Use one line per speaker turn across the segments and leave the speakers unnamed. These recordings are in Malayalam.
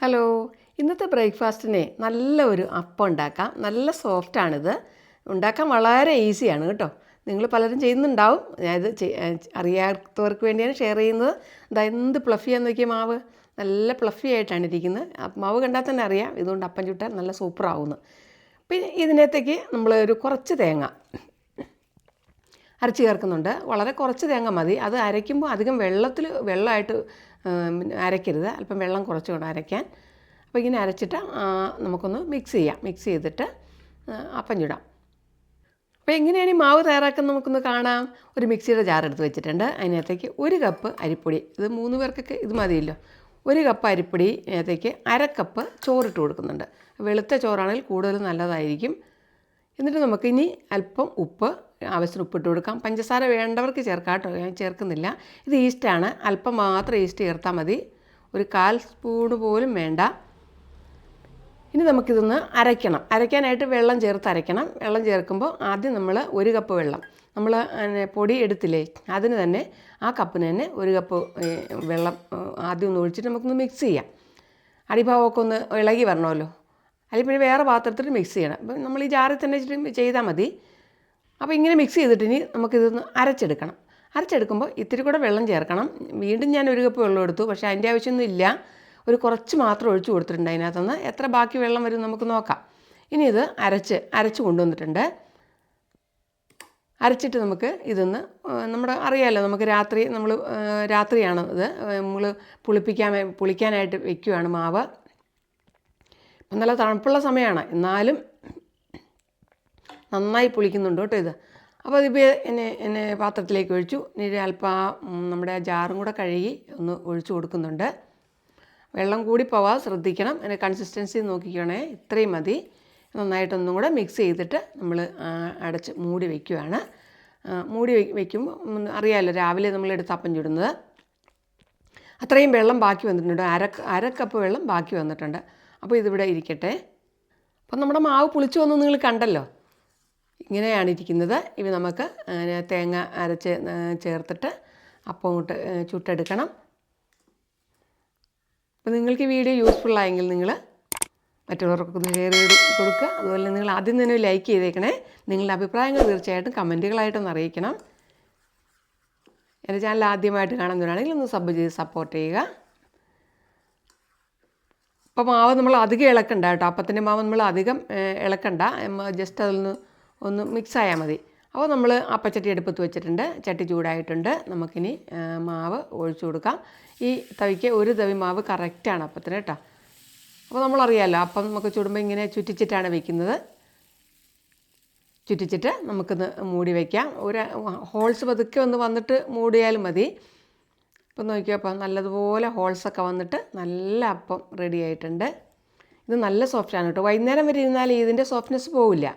ഹലോ. ഇന്നത്തെ ബ്രേക്ക്ഫാസ്റ്റിന് നല്ല ഒരു അപ്പം ഉണ്ടാക്കാം. നല്ല സോഫ്റ്റാണിത് ഉണ്ടാക്കാൻ വളരെ ഈസിയാണ് കേട്ടോ. നിങ്ങൾ പലരും ചെയ്യുന്നുണ്ടാവും. ഞാനിത് അറിയാത്തവർക്ക് വേണ്ടിയാണ് ഷെയർ ചെയ്യുന്നത്. ഇതാ എന്ത് പ്ലഫിയാന്ന് നോക്കിയ മാവ്. നല്ല പ്ലഫി ആയിട്ടാണ് ഇരിക്കുന്നത്. മാവ് കണ്ടാൽ തന്നെ അറിയാം. ഇതുകൊണ്ട് അപ്പം ചുട്ടാൽ നല്ല സൂപ്പറാവുന്നു പിന്നെ ഇതിനകത്തേക്ക് നമ്മൾ ഒരു കുറച്ച് തേങ്ങ. അരച്ച് ചേർക്കുന്നുണ്ട്. വളരെ കുറച്ച് തേങ്ങ മതി. അത് അരയ്ക്കുമ്പോൾ അധികം വെള്ളത്തിൽ വെള്ളമായിട്ട് അരയ്ക്കരുത്. അല്പം വെള്ളം കുറച്ച് വേണം അരയ്ക്കാൻ. അപ്പോൾ ഇങ്ങനെ അരച്ചിട്ട് നമുക്കൊന്ന് മിക്സ് ചെയ്യാം. മിക്സ് ചെയ്തിട്ട് അപ്പം ചുടാം അപ്പോൾ എങ്ങനെയാണ് ഈ മാവ് തയ്യാറാക്കുന്നത് നമുക്കൊന്ന് കാണാം. ഒരു മിക്സിയുടെ ജാർ എടുത്ത് വെച്ചിട്ടുണ്ട്. അതിനകത്തേക്ക് ഒരു കപ്പ് അരിപ്പൊടി. ഇത് മൂന്ന് പേർക്കൊക്കെ ഇത് മതിയല്ലോ. ഒരു കപ്പ് അരിപ്പൊടി അതിനകത്തേക്ക് അര കപ്പ് ചോറിട്ട് കൊടുക്കുന്നുണ്ട്. വെളുത്ത ചോറാണെങ്കിൽ കൂടുതൽ നല്ലതായിരിക്കും. എന്നിട്ട് നമുക്കിനി അല്പം ഉപ്പ് ആവശ്യത്തിന് ഉപ്പിട്ട് കൊടുക്കാം. പഞ്ചസാര വേണ്ടവർക്ക് ചേർക്കാം കേട്ടോ ഞാൻ ചേർക്കുന്നില്ല. ഇത് ഈസ്റ്റാണ്. അല്പം മാത്രം ഈസ്റ്റ് ചേർത്താൽ മതി. ഒരു കാൽ സ്പൂണ് പോലും വേണ്ട. ഇനി നമുക്കിതൊന്ന് അരയ്ക്കണം. അരയ്ക്കാനായിട്ട് വെള്ളം ചേർത്ത് അരയ്ക്കണം. വെള്ളം ചേർക്കുമ്പോൾ ആദ്യം നമ്മൾ ഒരു കപ്പ് വെള്ളം. നമ്മൾ പൊടി എടുത്തില്ലേ അതിന് തന്നെ ആ കപ്പിന് തന്നെ ഒരു കപ്പ് വെള്ളം ആദ്യം ഒന്ന് ഒഴിച്ചിട്ട് നമുക്കൊന്ന് മിക്സ് ചെയ്യാം. അടിഭാവമൊക്കെ ഒന്ന് ഇളകി വരണമല്ലോ. അല്ലെങ്കിൽ പിന്നെ വേറെ പാത്രത്തിൽ മിക്സ് ചെയ്യണം. അപ്പം നമ്മൾ ഈ ജാറിൽ തന്നെ ചെയ്താൽ മതി. അപ്പോൾ ഇങ്ങനെ മിക്സ് ചെയ്തിട്ട് ഇനി നമുക്കിതൊന്ന് അരച്ചെടുക്കണം. അരച്ചെടുക്കുമ്പോൾ ഇത്തിരി കൂടെ വെള്ളം ചേർക്കണം. വീണ്ടും ഞാൻ ഒരു കപ്പ് വെള്ളം എടുത്തു. പക്ഷേ അതിന്റെ ആവശ്യമൊന്നും ഇല്ല. ഒരു കുറച്ച് മാത്രം ഒഴിച്ചു കൊടുത്തിട്ടുണ്ട് അതിനകത്തുനിന്ന്. എത്ര ബാക്കി വെള്ളം വരും നമുക്ക് നോക്കാം. ഇനി ഇത് അരച്ച് അരച്ച് കൊണ്ടുവന്നിട്ടുണ്ട്. അരച്ചിട്ട് നമുക്ക് ഇതൊന്ന് നമ്മുടെ അറിയാമല്ലോ നമുക്ക് രാത്രി നമ്മൾ രാത്രിയാണ് ഇത്. നമ്മൾ പുളിപ്പിക്കാൻ പുളിക്കാനായിട്ട് വെക്കുകയാണ് മാവ്. ഇപ്പം നല്ല തണുപ്പുള്ള സമയമാണ്. എന്നാലും നന്നായി പുളിക്കുന്നുണ്ട് കേട്ടോ ഇത്. അപ്പോൾ അതിപ്പോൾ എന്നെ എന്നെ പാത്രത്തിലേക്ക് ഒഴിച്ചു. ഇനി അല്പം നമ്മുടെ ജാറും കൂടെ കഴുകി ഒന്ന് ഒഴിച്ചു കൊടുക്കുന്നുണ്ട്. വെള്ളം കൂടി പോവാതെ ശ്രദ്ധിക്കണം. അതിന്റെ കൺസിസ്റ്റൻസി നോക്കിക്കണേ ഇത്രയും മതി. നന്നായിട്ടൊന്നും കൂടെ മിക്സ് ചെയ്തിട്ട് നമ്മൾ അടച്ച് മൂടി വയ്ക്കുകയാണ് മൂടി വയ്ക്കുമ്പോൾ അറിയാമല്ലോ രാവിലെ നമ്മൾ എടുത്ത് അപ്പം ചുടുന്നത്. അത്രയും വെള്ളം ബാക്കി വന്നിട്ടുണ്ട്. അര അര കപ്പ് വെള്ളം ബാക്കി വന്നിട്ടുണ്ട്. അപ്പോൾ ഇതിവിടെ ഇരിക്കട്ടെ. അപ്പം നമ്മുടെ മാവ് പുളിച്ചു വന്നു നിങ്ങൾ കണ്ടല്ലോ? ഇങ്ങനെയാണ് ഇരിക്കുന്നത്. ഇവ നമുക്ക് തേങ്ങ അരച്ച് ചേർത്തിട്ട് അപ്പം ഇട്ട് ചുട്ടെടുക്കണം. അപ്പോൾ നിങ്ങൾക്ക് ഈ വീഡിയോ യൂസ്ഫുൾ ആയെങ്കിൽ നിങ്ങൾ മറ്റുള്ളവർക്കൊന്ന് ഷെയർ ചെയ്ത് കൊടുക്കുക. അതുപോലെ നിങ്ങൾ ആദ്യം തന്നെ ലൈക്ക് ചെയ്തേക്കണേ. നിങ്ങളുടെ അഭിപ്രായങ്ങൾ തീർച്ചയായിട്ടും കമന്റുകളായിട്ടൊന്ന് അറിയിക്കണം. എന്റെ ചാനൽ ആദ്യമായിട്ട് കാണുന്നവരാണെങ്കിൽ ഒന്ന് സബ് ചെയ്ത് സപ്പോർട്ട് ചെയ്യുക. അപ്പോൾ മാവ് നമ്മൾ അധികം ഇളക്കണ്ട കേട്ടോ. അപ്പത്തിന്റെ മാവ് നമ്മൾ അധികം ഇളക്കണ്ട. ജസ്റ്റ് അതൊന്ന് ഒന്ന് മിക്സ് ആയാൽ മതി. അപ്പോൾ നമ്മൾ അപ്പച്ചട്ടി എടുപ്പത്ത് വെച്ചിട്ടുണ്ട്. ചട്ടി ചൂടായിട്ടുണ്ട്. നമുക്കിനി മാവ് ഒഴിച്ചു കൊടുക്കാം. ഈ തവിക്ക് ഒരു തവി മാവ് കറക്റ്റാണ് അപ്പത്തിന് കേട്ടോ. അപ്പോൾ നമ്മളറിയാമല്ലോ അപ്പം നമുക്ക് ചുടുമ്പോൾ ഇങ്ങനെ ചുറ്റിച്ചിട്ടാണ് വെക്കുന്നത്. ചുറ്റിച്ചിട്ട് നമുക്കിന്ന് മൂടി വയ്ക്കാം ഒരു ഹോൾസ് പതുക്കെ ഒന്ന് വന്നിട്ട് മൂടിയാലും മതി. ഇപ്പം നോക്കിയോ അപ്പം നല്ലതുപോലെ ഹോൾസൊക്കെ വന്നിട്ട് നല്ല അപ്പം റെഡി ആയിട്ടുണ്ട്. ഇത് നല്ല സോഫ്റ്റാണ് കേട്ടോ. വൈകുന്നേരം വരെ ഇരുന്നാൽ ഇതിന്റെ സോഫ്റ്റ്നെസ് പോവില്ല.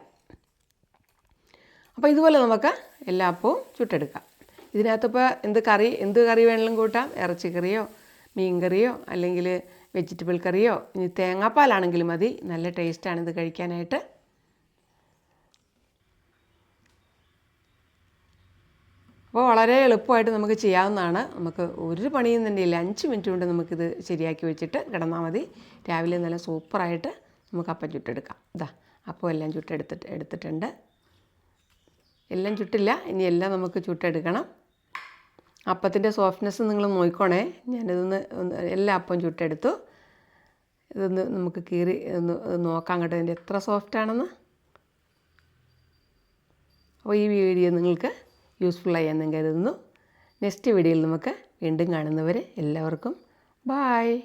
അപ്പോൾ ഇതുപോലെ നമുക്ക് എല്ലാ അപ്പവും ചുട്ടെടുക്കാം. ഇതിനകത്തിപ്പോൾ എന്ത് കറി എന്ത് കറി വേണമെങ്കിലും കൂട്ടാം. ഇറച്ചിക്കറിയോ മീൻ കറിയോ അല്ലെങ്കിൽ വെജിറ്റബിൾ കറിയോ ഇനി തേങ്ങാപ്പാലാണെങ്കിലും മതി. നല്ല ടേസ്റ്റാണ് ഇത് കഴിക്കാനായിട്ട്. അപ്പോൾ വളരെ എളുപ്പമായിട്ട് നമുക്ക് ചെയ്യാവുന്നതാണ്. നമുക്ക് ഒരു പണിയും തന്നെ ഇല്ല. അഞ്ച് മിനിറ്റ് കൊണ്ട് നമുക്കിത് ശരിയാക്കി വെച്ചിട്ട് കിടന്നാൽ മതി. രാവിലെ നല്ല സൂപ്പറായിട്ട് നമുക്ക് അപ്പം ചുട്ടെടുക്കാം. ഇതാ അപ്പോൾ എല്ലാം ചുട്ടെടുത്തിട്ട് എടുത്തിട്ടുണ്ട്. എല്ലാം ചുട്ടില്ല. ഇനി എല്ലാം നമുക്ക് ചുട്ടെടുക്കണം. അപ്പത്തിന്റെ സോഫ്റ്റ്നെസ് നിങ്ങൾ നോക്കിക്കോണേ. ഞാനിതൊന്ന് എല്ലാ അപ്പം ചുട്ടെടുത്തു. ഇതൊന്ന് നമുക്ക് കീറി ഒന്ന് നോക്കാം കേട്ടോ. ഇതിന്റെ എത്ര സോഫ്റ്റാണെന്ന് അപ്പോൾ ഈ വീഡിയോ നിങ്ങൾക്ക് യൂസ്ഫുള്ളായി എന്ന് കരുതുന്നു. നെക്സ്റ്റ് വീഡിയോയിൽ നമുക്ക് വീണ്ടും കാണുന്നവരെ എല്ലാവർക്കും ബായ്